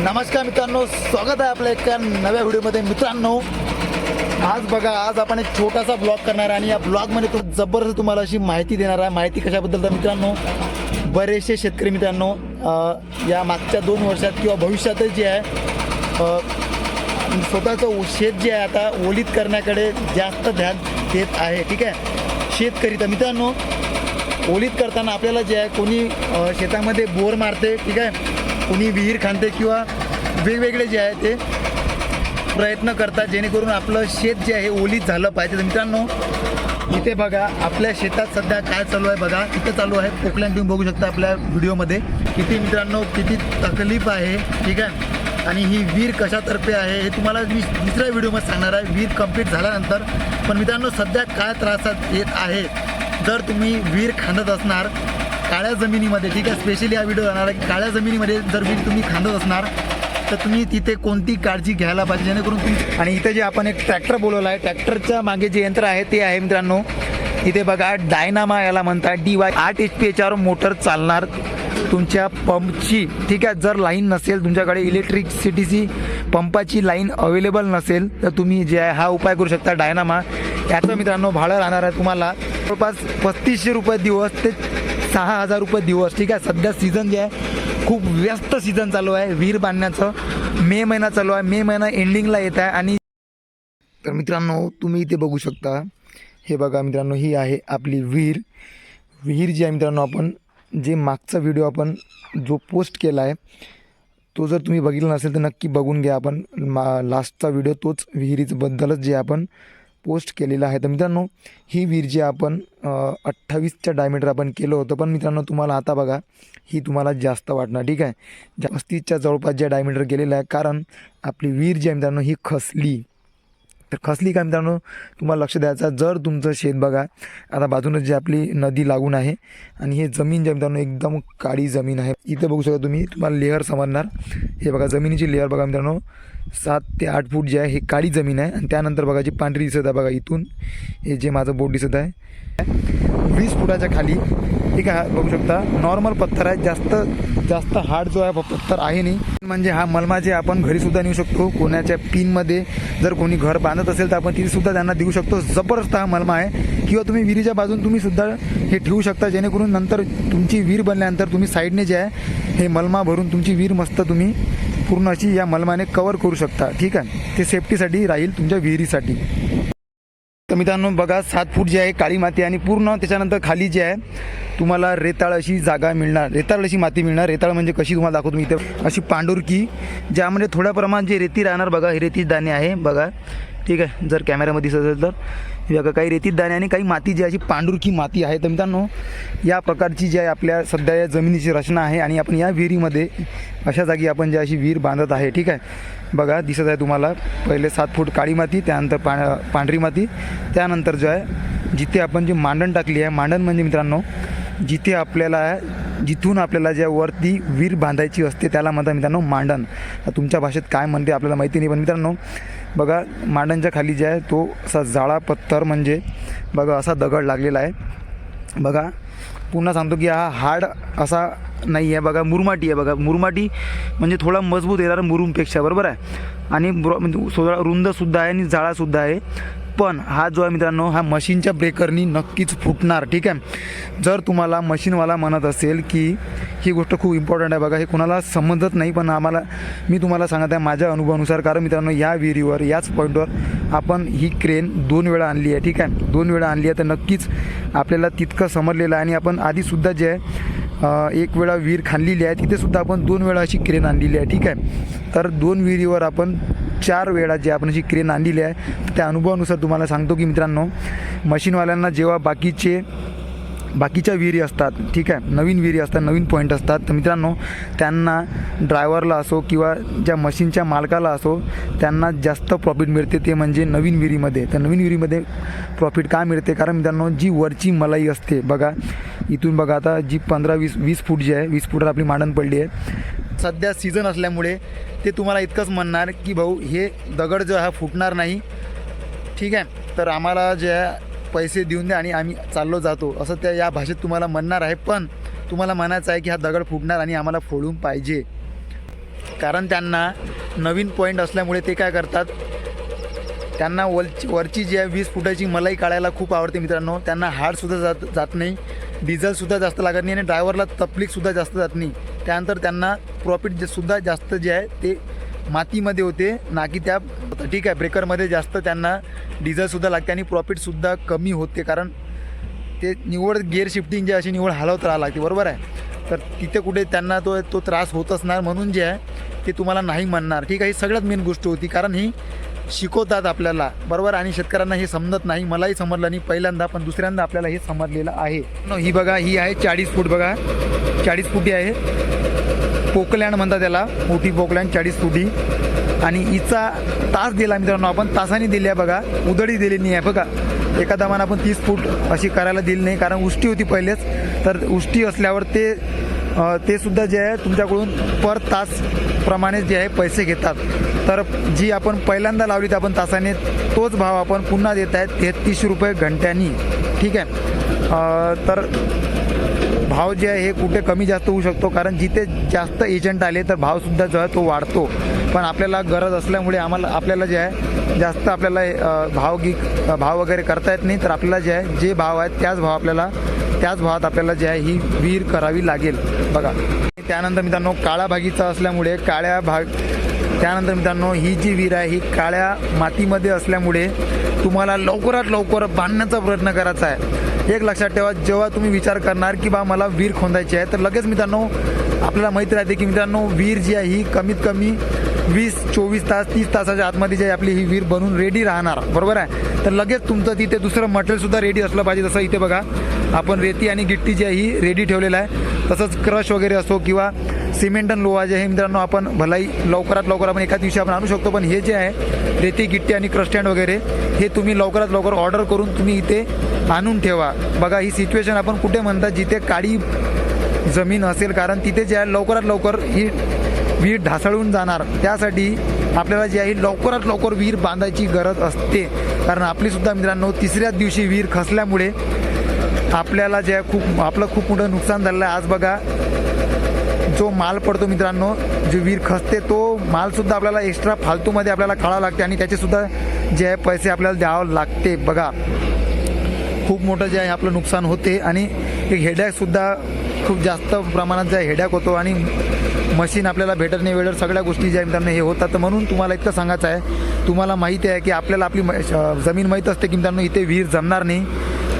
नमस्कार मित्रांनो स्वागत आहे आपल्या एका नव्या व्हिडिओमध्ये. मित्रांनो आज बघा आज आपण एक छोटासा ब्लॉग करणार आहे आणि या ब्लॉगमध्ये तो जबरदस्त तुम्हाला अशी माहिती देणार आहे. माहिती कशाबद्दल तर मित्रांनो बरेचसे शेतकरी मित्रांनो या मागच्या दोन वर्षात किंवा भविष्यातच जे आहे स्वतःचं शेत जे आहे आता ओलीत करण्याकडे जास्त ध्यान देत आहे. ठीक आहे? शेतकरी तर मित्रांनो ओलीत करताना आपल्याला जे आहे कोणी शेतामध्ये बोर मारते. ठीक आहे? कोणी विहीर खांदते किंवा वेगवेगळे जे आहे ते प्रयत्न करतात जेणेकरून आपलं शेत जे आहे ओलीत झालं पाहिजे. तर मित्रांनो इथे बघा आपल्या शेतात सध्या काय चालू आहे बघा. इथे चालू आहे पोकल्यान तुम्ही बघू शकता आपल्या व्हिडिओमध्ये. किती मित्रांनो किती तकलीफ आहे ठीक आहे? आणि ही वीर कशातर्फे आहे हे तुम्हाला मी दुसऱ्या व्हिडिओमध्ये सांगणार आहे. वीर कंप्लीट झाल्यानंतर पण मित्रांनो सध्या काय त्रासात येत आहे? जर तुम्ही वीर खांदत असणार काळ्या जमिनीमध्ये ठीक आहे स्पेशली हा व्हिडिओ राहणार आहे की काळ्या जमिनीमध्ये जर वीर तुम्ही खांदत असणार तर तुम्ही तिथे कोणती काळजी घ्यायला पाहिजे जेणेकरून तुम्ही आणि इथे जे आपण एक ट्रॅक्टर बोलवला आहे ट्रॅक्टरच्या मागे जे यंत्र आहे ते आहे मित्रांनो. इथे बघा डायनामा याला म्हणतात. डी वाय आठ एच पी याच्यावर मोटर चालणार तुमच्या पंपची ठीक आहे जर लाईन नसेल तुमच्याकडे इलेक्ट्रिसिटीची पंपाची लाईन अवेलेबल नसेल तर तुम्ही जे आहे हा उपाय करू शकता डायनामा याचं मित्रांनो भाडं राहणार आहे तुम्हाला जवळपास पस्तीसशे रुपये दिवस ते सहा हजार रुपये दिवस. ठीक आहे सध्या सीझन जे आहे खूप व्यस्त सीझन चालू आहे विहीर बांधण्याचं. मे महिना चालू आहे मे महिना एंडिंगला येत आहे आणि तर मित्रांनो तुम्ही इथे बघू शकता हे बघा मित्रांनो ही आहे आपली विहीर. विहीर जी आहे मित्रांनो आपण जे मागचा व्हिडिओ आपण जो पोस्ट केला आहे तो जर तुम्ही बघितला नसेल तर नक्की बघून घ्या आपण. मा लास्टचा व्हिडिओ तोच विहिरीबद्दलच जे आपण पोस्ट केलेला आहे. तर मित्रांनो ही विहीर जी आपण अठ्ठावीसच्या डायमीटर आपण केलं होतं पण मित्रांनो तुम्हाला आता बघा ही तुम्हाला जास्त वाटणार ठीक आहे? जास्तीच्या जवळपास ज्या डायमीटर गेलेलं आहे कारण आपली विहीर जी आहे मित्रांनो ही खसली. तर खसली काय मित्रांनो तुम्हाला लक्ष द्यायचं जर तुमचं शेत बघा आता बाजूनच जी आपली नदी लागून आहे आणि हे जमीन जे मित्रांनो एकदम काळी जमीन आहे. इथं बघू शकता तुम्ही तुम्हाला लेअर समजणार. हे बघा जमिनीची लेअर बघा मित्रांनो सात ते आठ फूट जे आहे हे काळी जमीन आहे. आणि त्यानंतर बघा जी पांढरी दिसत आहे बघा इथून हे जे माझं बोट दिसत आहे वीस फुटाच्या खाली. ठीक आहे बघू शकता नॉर्मल पत्थर आहे. जास्त जास्त हार्ड जो आहे पत्थर आहे नाही. म्हणजे हा मलमा जे आपण घरी सुद्धा नेऊ शकतो. कोणाच्या पिनमध्ये जर कोणी घर बांधत असेल तर आपण तिथे सुद्धा त्यांना देऊ शकतो. जबरदस्त हा मलमा आहे. किंवा तुम्ही विहिरीच्या बाजून तुम्ही सुद्धा हे ठेवू शकता. जेणेकरून नंतर तुमची विहीर बनल्यानंतर तुम्ही साईडने जे आहे हे मलमा भरून तुमची विहीर मस्त तुम्ही पूर्ण अशी या मलमाने कवर करू शकता. ठीक आहे? ते सेफ्टीसाठी राहील तुमच्या विहिरीसाठी. तर मित्रांनो बघा सात फूट जे आहे काळी माती आणि पूर्ण त्याच्यानंतर खाली जे आहे तुम्हाला रेताळ अशी जागा मिळणार. रेताळ अशी माती मिळणार. रेताळ म्हणजे कशी तुम्हाला दाखवतो मी इथे. अशी पांडुरकी ज्यामध्ये थोड्या प्रमाणात जे रेती राहणार बघा हे रेती दाणे आहे बघा. ठीक आहे? जर कॅमेऱ्यामध्ये दिसत असेल तर. बघा काही रेतीत दाणे आणि काही माती जी अशी पांढुरकी माती आहे. तर मित्रांनो या प्रकारची जी आहे आपल्या सध्या या जमिनीची रचना आहे आणि आपण या विहिरीमध्ये अशा जागी आपण जी अशी विहीर बांधत आहे ठीक आहे? बघा दिसत आहे तुम्हाला. पहिले सात फूट काळी माती त्यानंतर पा पांढरी माती. त्यानंतर जो आहे जिथे आपण जी मांडण टाकली आहे मांडण म्हणजे मित्रांनो जिथे आपल्याला जिथून आपल्याला ज्या वरती विहीर बांधायची असते त्याला म्हणतात मित्रांनो मांडण. तुमच्या भाषेत काय म्हणते आपल्याला माहिती नाही पण मित्रांनो बघा मांडांच्या खाली जे आहे तो असा जाळा पत्थर म्हणजे बघा असा दगड लागलेला आहे. बघा पुन्हा सांगतो की हा हार्ड असा नाही आहे बघा मुरमाटी आहे बघा. मुरमाटी म्हणजे थोडा मजबूत येणार मुरुमपेक्षा बरोबर आहे? आणि म्हणजे थोडा रुंदसुद्धा आहे आणि जाळासुद्धा आहे. पण हा जो आहे मित्रांनो हा मशीनच्या ब्रेकरनी नक्कीच फुटणार ठीक आहे? जर तुम्हाला मशीनवाला म्हणत असेल की ही गोष्ट खूप इम्पॉर्टंट आहे बघा हे कुणाला समजत नाही पण आम्हाला मी तुम्हाला सांगत आहे माझ्या अनुभवानुसार कारण मित्रांनो या विहिरीवर याच पॉईंटवर आपण ही क्रेन दोन वेळा आणली आहे ठीक आहे? दोन वेळा आणली आहे तर नक्कीच आपल्याला तितकं समजलेलं आहे. आणि आपण आधीसुद्धा जे आहे एक वेळा विहीर खाणलेली आहे. तिथेसुद्धा आपण दोन वेळा अशी क्रेन आणलेली आहे. ठीक आहे? तर दोन विहिरीवर आपण चार वेळा जे आपण अशी क्रेन आणलेली आहे त्या अनुभवानुसार तुम्हाला सांगतो की मित्रांनो मशीनवाल्यांना जेव्हा बाकीचे बाकीच्या विहिरी असतात ठीक आहे? नवीन विहिरी असतात नवीन पॉईंट असतात. तर मित्रांनो त्यांना ड्रायव्हरला असो किंवा ज्या मशीनच्या मालकाला असो त्यांना जास्त प्रॉफिट मिळते ते म्हणजे नवीन विहिरीमध्ये. तर नवीन विहिरीमध्ये प्रॉफिट का मिळते? कारण मित्रांनो जी वरची मलाई असते बघा इथून बघा आता जी पंधरा वीस वीस फूट जी आहे वीस फूटवर आपली मांडण पडली आहे. सध्या सीझन असल्यामुळे ते तुम्हाला इतकंच म्हणणार की भाऊ हे दगड जो आहे हा फुटणार नाही. ठीक आहे? तर आम्हाला जे आहे पैसे देऊन द्या आणि आम्ही चाललो जातो. असं त्या या भाषेत तुम्हाला म्हणणार आहे पण तुम्हाला म्हणायचं आहे की हा दगड फुटणार आणि आम्हाला फोडून पाहिजे. कारण त्यांना नवीन पॉईंट असल्यामुळे ते काय करतात? त्यांना वरची वरची जी आहे वीस फुटाची मलाई काढायला खूप आवडते मित्रांनो. त्यांना हार्डसुद्धा जात जात नाही डिझेलसुद्धा जास्त लागत नाही आणि ड्रायव्हरला तपलीकसुद्धा जास्त जात नाही. त्यानंतर त्यांना प्रॉफिट जे सुद्धा जास्त जे आहे ते मातीमध्ये होते. ना की त्या ठीक आहे ब्रेकरमध्ये जास्त त्यांना डिझेलसुद्धा लागते आणि प्रॉफिटसुद्धा कमी होते. कारण ते निवड गिअर शिफ्टिंग जे अशी निवड हलवत राहावं लागते. बरोबर आहे? तर तिथे कुठे त्यांना तो तो त्रास होत असणार म्हणून जे आहे ते तुम्हाला नाही म्हणणार. ठीक आहे ही सगळ्यात मेन गोष्ट होती. कारण ही शिकवतात आपल्याला. बरोबर? आणि शेतकऱ्यांना हे समजत नाही. मलाही समजलं नाही पहिल्यांदा पण दुसऱ्यांदा आपल्याला हे समजलेलं आहे. न, ही बघा ही आहे चाळीस फूट बघा. चाळीस फुटी आहे. पोकलँड म्हणतात त्याला. मोठी पोकलँड चाळीस फुटी. आणि हिचा तास दिला मित्रांनो आपण. तासाने दिली आहे बघा. उदळी दिली नाही आहे. बघा. एका दमानं आपण तीस फूट अशी करायला दिली नाही. कारण उष्टी होती पहिलेच. तर उष्टी असल्यावर ते ते सुद्धा जे आहे तुमच्याकडून पर तास प्रमाणे जे आहे पैसे घेतात. तर जी आपण पहिल्यांदा लावली तर आपण तासाने तोच भाव आपण पुन्हा देत आहेत. तेहतीस रुपये घंट्यानी. ठीक आहे. तर भाव जे आहे हे कुठे कमी जास्त होऊ शकतो कारण जिथे जास्त एजंट आले तर भावसुद्धा जो आहे तो वाढतो. पण आपल्याला गरज असल्यामुळे आम्हाला आपल्याला जे आहे जास्त आपल्याला भाव गी भाव वगैरे करता येत नाही. तर आपल्याला जे आहे जे भाव आहेत त्याच भाव आपल्याला त्याच भावात आपल्याला जे आहे ही विहीर करावी लागेल. बघा. त्यानंतर मित्रांनो काळा भागीचा असल्यामुळे काळ्या भाग त्यानंतर मित्रांनो ही जी विहीर आहे ही काळ्या मातीमध्ये असल्यामुळे तुम्हाला लवकरात लवकर बांधण्याचा प्रयत्न करायचा आहे. एक लक्षात ठेवा जेव्हा तुम्ही विचार करणार की बा मला वीर खोदायची आहे तर लगेच मित्रांनो आपल्याला माहिती राहते की मित्रांनो वीर जी आहे ही कमीत कमी वीस चोवीस तास तीस तासाच्या आतमध्ये जी आहे आपली ही वीर बनून रेडी राहणार. बरोबर आहे? तर लगेच तुमचं तिथे दुसरं मटेरियलसुद्धा रेडी असलं पाहिजे जसं इथे बघा आपण रेती आणि गिट्टी जी आहे ही रेडी ठेवलेलं आहे. तसंच क्रश वगैरे असो किंवा सिमेंट आणि लोहा जे आहे मित्रांनो आपण भलाई लवकरात लवकर आपण एका दिवशी आपण आणू शकतो. पण हे जे आहे रेती गिट्टी आणि क्रस्टँड वगैरे हे तुम्ही लवकरात लवकर ऑर्डर करून तुम्ही इथे आणून ठेवा. बघा ही सिच्युएशन आपण कुठे म्हणतात जिथे काळी जमीन असेल कारण तिथे जे आहे लवकरात लवकर ही विहीर ढासळून जाणार. त्यासाठी आपल्याला जे आहे लवकरात लवकर विहीर बांधायची गरज असते. कारण आपलीसुद्धा मित्रांनो तिसऱ्याच दिवशी विहीर खसल्यामुळे आपल्याला जे आहे खूप आपलं खूप मोठं नुकसान झालेलं आहे. आज बघा जो माल पडतो मित्रांनो जो विहीर खसते तो मालसुद्धा आपल्याला एक्स्ट्रा फालतूमध्ये आपल्याला काढावं लागते आणि त्याचेसुद्धा जे आहे पैसे आपल्याला द्यावं लागते. बघा खूप मोठं जे आहे आपलं नुकसान होते आणि एक हेडॅकसुद्धा खूप जास्त प्रमाणात जे हेडॅक होतो आणि मशीन आपल्याला भेटत नाही वेळेवर सगळ्या गोष्टी ज्या मित्रांनो हे होतात. तर म्हणून तुम्हाला इतकं सांगायचं आहे तुम्हाला माहिती आहे की आपल्याला आपली म- श- जमीन माहीत असते की मित्रांनो इथे विहीर जमणार नाही.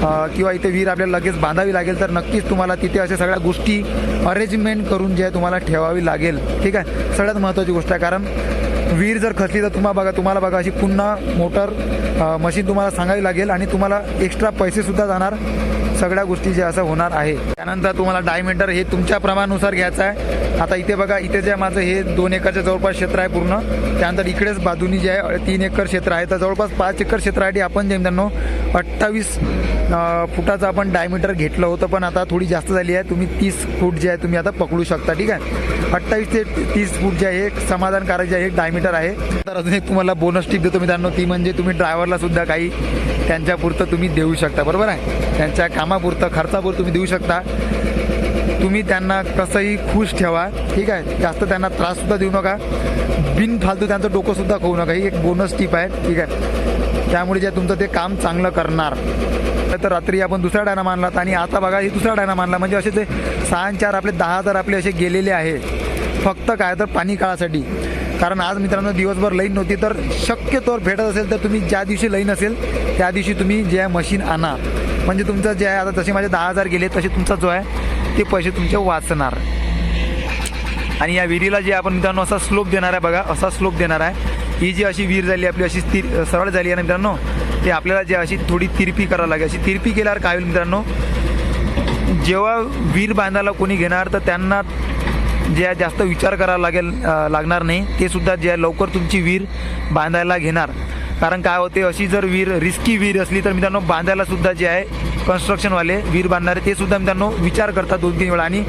किंवा इथे विहीर आपल्याला लगेच बांधावी लागेल तर नक्कीच तुम्हाला तिथे अशा सगळ्या गोष्टी अरेंजमेंट करून जे आहे तुम्हाला ठेवावी लागेल. ठीक आहे? सगळ्यात महत्त्वाची गोष्ट आहे कारण विहीर जर खचली तर तुम्हाला बघा तुम्हाला बघा अशी पुन्हा मोटर मशीन तुम्हाला सांगावी लागेल आणि तुम्हाला एक्स्ट्रा पैसेसुद्धा जाणार. सगळ्या गोष्टी जे असं होणार आहे. त्यानंतर तुम्हाला डायमीटर हे तुमच्या प्रमाणानुसार घ्यायचं आहे. आता इथे बघा इथे जे माझं हे दोन एकरच्या जवळपास क्षेत्र आहे पूर्ण. त्यानंतर इकडेच बाजूनी जे आहे तीन एकर क्षेत्र आहे. तर जवळपास पाच एकर क्षेत्रासाठी आपण जे मित्रांनो अठ्ठावीस फुटाचं आपण डायमीटर घेतलं होतं पण आता थोडी जास्त झाली आहे. तुम्ही तीस फूट जे आहे तुम्ही आता पकडू शकता ठीक आहे? अठ्ठावीस ते तीस फूट जे आहे एक समाधानकारक जे आहे एक डायमीटर आहे. तर अजून एक तुम्हाला बोनस टिप देतो मित्रांनो ती म्हणजे तुम्ही ड्रायव्हरला सुद्धा काही त्यांच्यापुरतं तुम्ही देऊ शकता बरोबर आहे? त्यांच्या कामापुरतं खर्चापुरतं तुम्ही देऊ शकता. तुम्ही त्यांना कसंही खुश ठेवा ठीक आहे? जास्त त्यांना त्राससुद्धा देऊ नका. बिनफालतू त्यांचं डोकंसुद्धा खाऊ नका. ही एक बोनस टीप आहे ठीक आहे? त्यामुळे जे तुमचं ते काम चांगलं करणार. तर रात्री आपण दुसरा डायना मानलात आणि आता बघा हे दुसरा डायना मानला. म्हणजे असे ते सहा चार आपले दहा हजार आपले असे गेलेले आहे. फक्त काय तर पाणी काळासाठी. कारण आज मित्रांनो दिवसभर लाईन नव्हती तर शक्यतोवर भेटत असेल तर तुम्ही ज्या दिवशी लाईन असेल त्या दिवशी तुम्ही जे आहे मशीन आणा. म्हणजे तुमचं जे आहे आता जसे माझे दहा हजार गेले तसे तुमचा जो आहे ते पैसे तुमचे वाचणार? आणि या विहिरीला जे आपण मित्रांनो असा स्लोप देणार आहे बघा असा स्लोप देणार आहे. ही जी अशी विहीर झाली आपली अशी स्थिर सरळ झाली आहे मित्रांनो ते आपल्याला जे अशी थोडी तिरपी करावं लागेल. अशी तिरपी केल्यावर काय होईल मित्रांनो जेव्हा विहीर बांधायला कोणी घेणार तर त्यांना जे जास्त विचार करावा लागेल लागणार नाही. ते सुद्धा जे आहे लवकर तुमची विहीर बांधायला घेणार. कारण काय होते अशी जर विहीर रिस्की विहीर असली तर मित्रांनो बांधायला सुद्धा जे आहे कन्स्ट्रक्शनवाले वीर बांधणारे ते सुद्धा मित्रांनो विचार करतात दोन तीन वेळा. आणि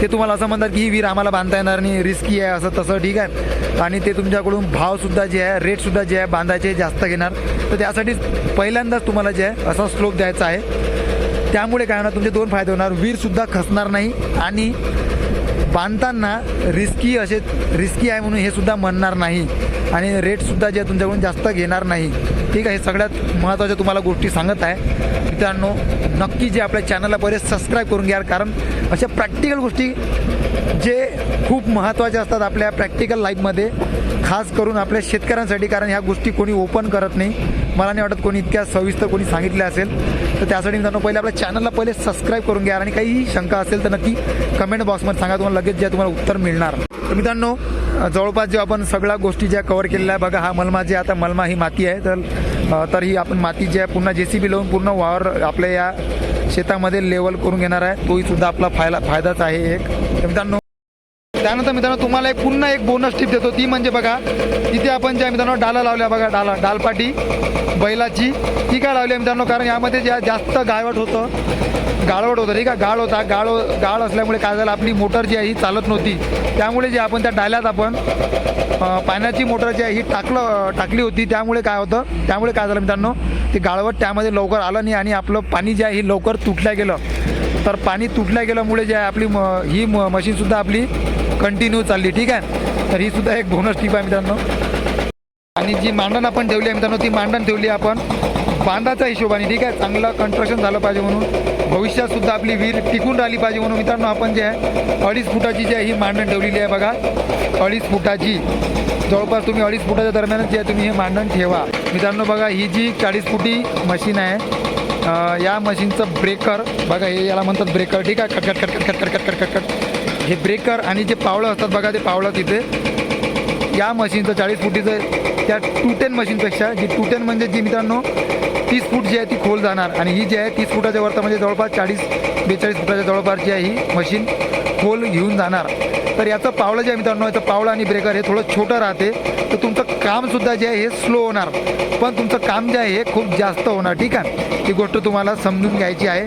ते तुम्हाला असं म्हणतात की ही वीर आम्हाला बांधता येणार नाही रिस्की आहे असं तसं ठीक आहे. आणि ते तुमच्याकडून भावसुद्धा जे आहे रेटसुद्धा जे आहे बांधायचे जास्त घेणार. तर त्यासाठी पहिल्यांदाच तुम्हाला जे आहे असा स्लोप द्यायचा आहे. त्यामुळे काय होणार तुमचे दोन फायदे होणार. वीरसुद्धा खसणार नाही. आणि बांधताना रिस्की असे रिस्की आहे म्हणून हे सुद्धा म्हणणार नाही. आणि रेटसुद्धा जे तुमच्याकडून जास्त घेणार नाही. ठीक आहे हे सगळ्यात महत्त्वाच्या तुम्हाला गोष्टी सांगत आहे. मित्रांनो नक्की जे आपल्या चॅनलला पहिले सबस्क्राईब करून घ्या कारण अशा प्रॅक्टिकल गोष्टी जे खूप महत्त्वाच्या असतात आपल्या प्रॅक्टिकल लाईफमध्ये खास करून आपल्या शेतकऱ्यांसाठी कारण ह्या गोष्टी कोणी ओपन करत नाही. मला नाही वाटत कोणी इतक्या सविस्तर कोणी सांगितल्या असेल. तर त्यासाठी मित्रांनो पहिले आपल्या चॅनलला पहिले सबस्क्राईब करून घ्या. आणि काही शंका असेल तर नक्की कमेंट बॉक्समध्ये सांगा. तुम्हाला लगेच जे तुम्हाला उत्तर मिळणार. तर मित्रांनो जवळपास जे आपण सगळ्या गोष्टी ज्या कव्हर केलेल्या आहे बघा हा मलमा जे आता मलमा ही माती आहे. तर तर ही आपण माती जी आहे पुन्हा जे सी बी लावून पूर्ण वावर आपल्या या शेतामध्ये लेवल करून घेणार आहे. तोही सुद्धा आपला फायला फायदाच आहे एक. मित्रांनो त्यानंतर मित्रांनो तुम्हाला एक पुन्हा एक बोनस टिप देतो. ती म्हणजे बघा तिथे आपण ज्या मित्रांनो डाला लावल्या बघा डाला डालपाटी बैलाची ती काय लावली आहे मित्रांनो? कारण यामध्ये ज्या जास्त गाळवट होतं गाळवट होतं ठीक आहे? गाळ होता गाळ गाळ असल्यामुळे काय झालं आपली मोटर जी आहे ही चालत नव्हती. त्यामुळे जे आपण त्या डाल्यात आपण पाण्याची मोटर जी आहे ही टाकलं टाकली होती. त्यामुळे काय होतं त्यामुळे काय झालं मित्रांनो ते गाळवट त्यामध्ये लवकर आलं नाही आणि आपलं पाणी जे आहे ही लवकर तुटल्या गेलं. तर पाणी तुटल्या गेल्यामुळे जे आहे आपली म ही म मशीनसुद्धा आपली कंटिन्यू चालली ठीक आहे? तर ही सुद्धा एक बोनस टीप आहे मित्रांनो. आणि जी मांडण आपण ठेवली आहे मित्रांनो ती मांडण ठेवली आहे आपण बांधाच्या हिशोबाने ठीक आहे? चांगलं कन्स्ट्रक्शन झालं पाहिजे म्हणून. भविष्यात सुद्धा आपली विहीर टिकून राहिली पाहिजे म्हणून मित्रांनो आपण जे आहे अडीच फुटाची जी आहे ही मांडण ठेवलेली आहे बघा. अडीच फुटाची. जवळपास तुम्ही अडीच फुटाच्या दरम्यानच जे आहे तुम्ही हे मांडण ठेवा. मित्रांनो बघा ही जी चाळीस फुटी मशीन आहे या मशीनचं ब्रेकर बघा हे याला म्हणतात ब्रेकर ठीक आहे? कटकट कटकट कटकट कटकट कटकट हे ब्रेकर आणि जे पावलं असतात बघा ते पावलं तिथे. या मशीनचं चाळीस फुटीचं त्या टू टेन मशीनपेक्षा जी टू टेन म्हणजे जी मित्रांनो तीस फूट जी आहे ती खोल जाणार. आणि ही जी आहे तीस फुटाच्या वरतं म्हणजे जवळपास चाळीस बेचाळीस फुटाच्या जवळपास जी आहे ही मशीन खोल घेऊन जाणार. तर याचं पावलं जे आहे मित्रांनो याचं पावलं आणि ब्रेकर हे थोडं छोटं राहते. तर तुमचं कामसुद्धा जे आहे हे स्लो होणार. पण तुमचं काम जे आहे हे खूप जास्त होणार ठीक आहे? ती गोष्ट तुम्हाला समजून घ्यायची आहे.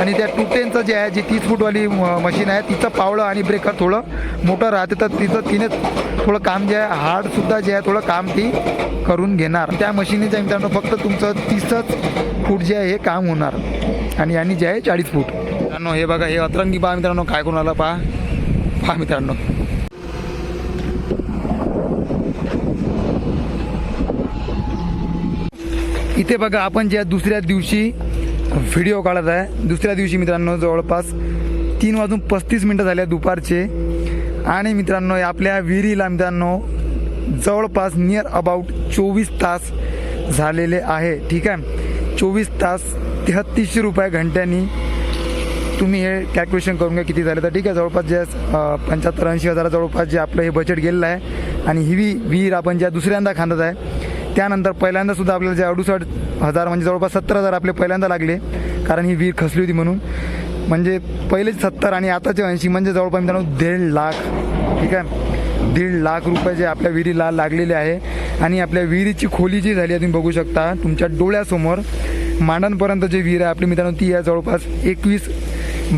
आणि त्या टू टेनचं जे आहे जी तीस फूटवाली मशीन आहे तिचं पावलं आणि ब्रेकर थोडं मोठं राहते. तर तिचं तिने थोडं काम जे आहे हार्डसुद्धा जे आहे थोडं काम ती करून घेणार. त्या मशीनीच्या मित्रांनो फक्त तुमचं तीसच फूट जे आहे हे काम होणार. आणि यांनी जे आहे चाळीस फूट. मित्रांनो हे बघा हे अतरंगी पहा मित्रांनो काय करून आलं पहा. पहा मित्रांनो. इथे बघा आपण ज्या दुसऱ्या दिवशी व्हिडिओ काढत आहे. दुसऱ्या दिवशी मित्रांनो जवळपास तीन वाजून पस्तीस मिनटं झाल्या दुपारचे. आणि मित्रांनो आपल्या विहिरीला मित्रांनो जवळपास नियर अबाउट चोवीस तास झालेले आहे. ठीक आहे? चोवीस तास तेहत्तीसशे रुपये घंट्यानी तुम्ही हे कॅल्क्युलेशन करून घ्या किती झाले तर. ठीक आहे जवळपास जे पंच्याहत्तर ऐंशी हजार जवळपास जे आपलं हे बजेट गेलेलं आहे. आणि ही विहीर आपण ज्या दुसऱ्यांदा खांदत आहे त्यानंतर पहिल्यांदासुद्धा आपल्याला जे अडुसष्ट हजार म्हणजे जवळपास सत्तर हजार आपले पहिल्यांदा लागले. कारण ही विहीर खसली होती म्हणून. म्हणजे पहिलेच सत्तर आणि आताचे ऐंशी म्हणजे जवळपास मित्रांनो दीड लाख. ठीक आहे? दीड लाख रुपये जे आपल्या विहिरीला लागलेले आहे. आणि आपल्या विहिरीची खोली जी झाली आहे तुम्ही बघू शकता. तुमच्या डोळ्यासमोर मांडणपर्यंत जे विहीर आहे आपली मित्रांनो ती आहे जवळपास एकवीस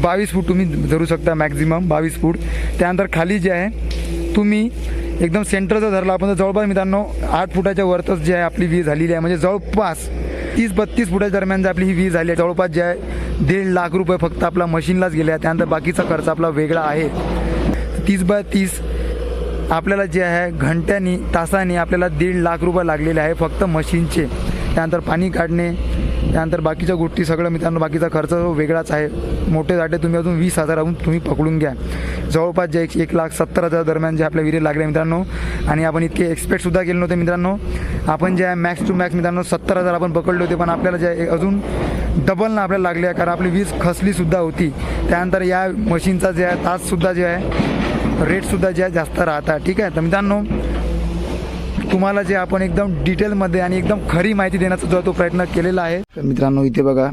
बावीस फूट. तुम्ही धरू शकता मॅक्झिमम बावीस फूट. त्यानंतर खाली जे आहे तुम्ही एकदम सेंटरचं धरलं आपण तर जवळपास मित्रांनो आठ फुटाच्या वरतच जे आहे आपली वीज झालेली आहे. म्हणजे जवळपास तीस बत्तीस फुटाच्या दरम्यान जी आपली ही वीज झाली आहे जवळपास जे आहे दीड लाख रुपये फक्त आपला मशीनलाच गेले आहे त्यानंतर बाकीचा खर्च आपला वेगळा आहे. तीस बाय तीस आपल्याला जे आहे घंट्यानी तासानी आपल्याला दीड लाख रुपये लागलेले आहे फक्त मशीनचे. त्यानंतर पाणी काढणे त्यानंतर बाकीच्या गोष्टी सगळं मित्रांनो बाकीचा खर्च वेगळाच आहे. मोठे दाटे तुम्ही अजून वीस हजाराहून तुम्ही पकडून घ्या. जवळपास जे एक लाख सत्तर हजार दरम्यान जे आपल्या विहिरी लागले मित्रांनो आणि आपण इतके एक्सपेक्टसुद्धा केले नव्हते मित्रांनो. आपण जे आहे मॅक्स टू मॅक्स मित्रांनो सत्तर हजार आपण पकडले होते पण आपल्याला जे अजून डबल ना आपल्याला लागले आहे कारण आपली वीज खसलीसुद्धा होती. त्यानंतर या मशीनचा जे आहे ताससुद्धा जे आहे रेटसुद्धा जे आहे जास्त राहतात. ठीक आहे? तर मित्रांनो तुम्हाला जे आपण एकदम डिटेलमध्ये आणि एकदम खरी माहिती देण्याचा जो तो प्रयत्न केलेला आहे. तर मित्रांनो इथे बघा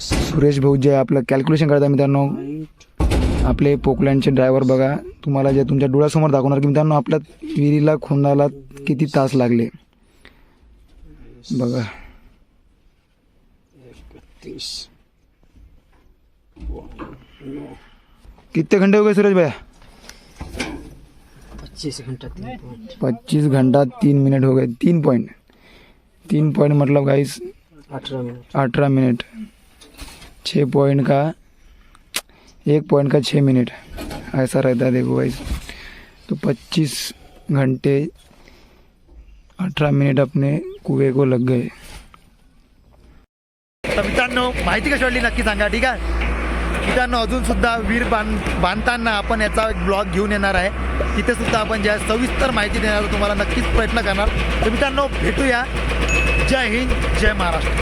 सुरेश भाऊ जे आपलं कॅल्क्युलेशन करतात मित्रांनो आपले पोकलँडचे ड्रायव्हर बघा तुम्हाला जे तुमच्या डोळ्यासमोर दाखवणार की मित्रांनो आपल्या विहिरीला खोंडाला किती तास लागले? बघा. कितने घंटे हो गए सूरज भैया? पच्चीस घंटा तीन पॉइंट पच्चीस घंटा तीन मिनट हो गए तीन पॉइंट तीन पॉइंट मतलब गाइस अठारह मिनट. अठारह मिनट. छः पॉइंट का एक पॉइंट का छः मिनट. ऐसा रहता है देखो भाई तो 25 घंटे 18 मिनट अपने कुएं को लग गए। तर मित्रांनो माहिती कशी वाटली नक्की सांगा ठीक आहे? मित्रांनो अजूनसुद्धा वीर बांध बांधताना आपण याचा एक ब्लॉग घेऊन येणार आहे. तिथे सुद्धा आपण ज्या सविस्तर माहिती देणार तुम्हाला नक्कीच प्रयत्न करणार. तर मित्रांनो भेटूया. जय हिंद जय महाराष्ट्र.